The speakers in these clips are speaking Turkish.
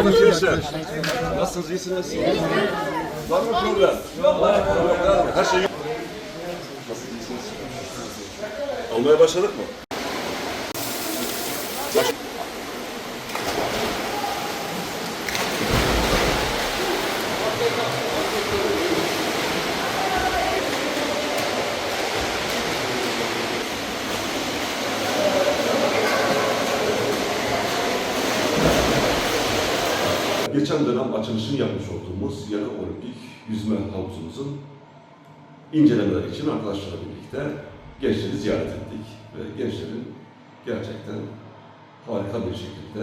Arkadaşlar, nasılsınız, iyisiniz? Var mı problem? Her şey? Almaya başladık mı? Geçen dönem açılışını yapmış olduğumuz yarı olimpik yüzme havuzumuzun incelemeler için arkadaşlarla birlikte gençleri ziyaret ettik ve gençlerin gerçekten harika bir şekilde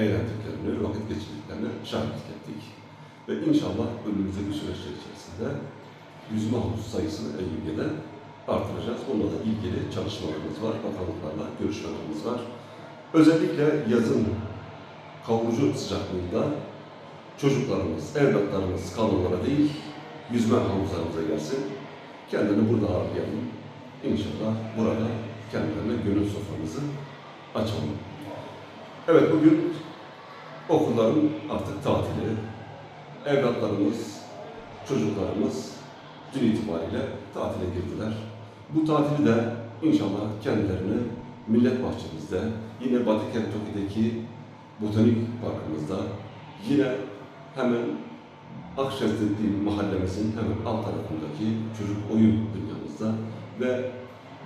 eğlendiklerini, vakit geçirdiklerini şahitlik ettik. Ve inşallah önümüzdeki süreçler içerisinde yüzme havuzu sayısını Eylül'de artıracağız. Bununla da ilgili çalışmalarımız var, bakanlıklarla görüşmelerimiz var. Özellikle yazın kavurucu sıcaklığında çocuklarımız, evlatlarımız kanallara değil, yüzme havuzlarımıza gelsin. Kendini burada ağırlayalım. İnşallah burada kendilerine gönül soframızı açalım. Evet bugün okulların artık tatili. Evlatlarımız, çocuklarımız dün itibariyle tatile girdiler. Bu tatili de inşallah kendilerini Millet Bahçemizde, yine Batı Kent Toki'deki Botanik Parkımızda, yine hemen Akşehir'deki mahallemizin hemen alt tarafındaki çocuk oyun dünyamızda ve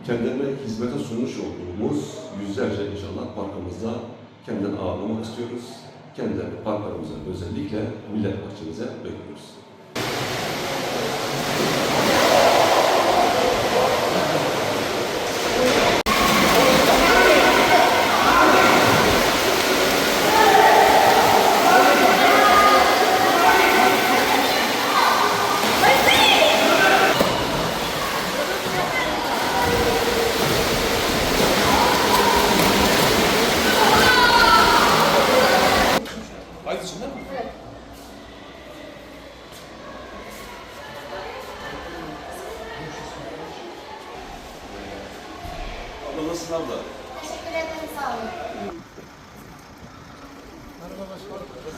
kendilerine hizmete sunmuş olduğumuz yüzlerce inşallah parkımızda kendilerini ağırlamak istiyoruz. Kendilerini parklarımıza özellikle millet bahçemize bekliyoruz. Aynısında mı? Abla nasılsın abla? Teşekkür ederim, sağ olun. Abi biz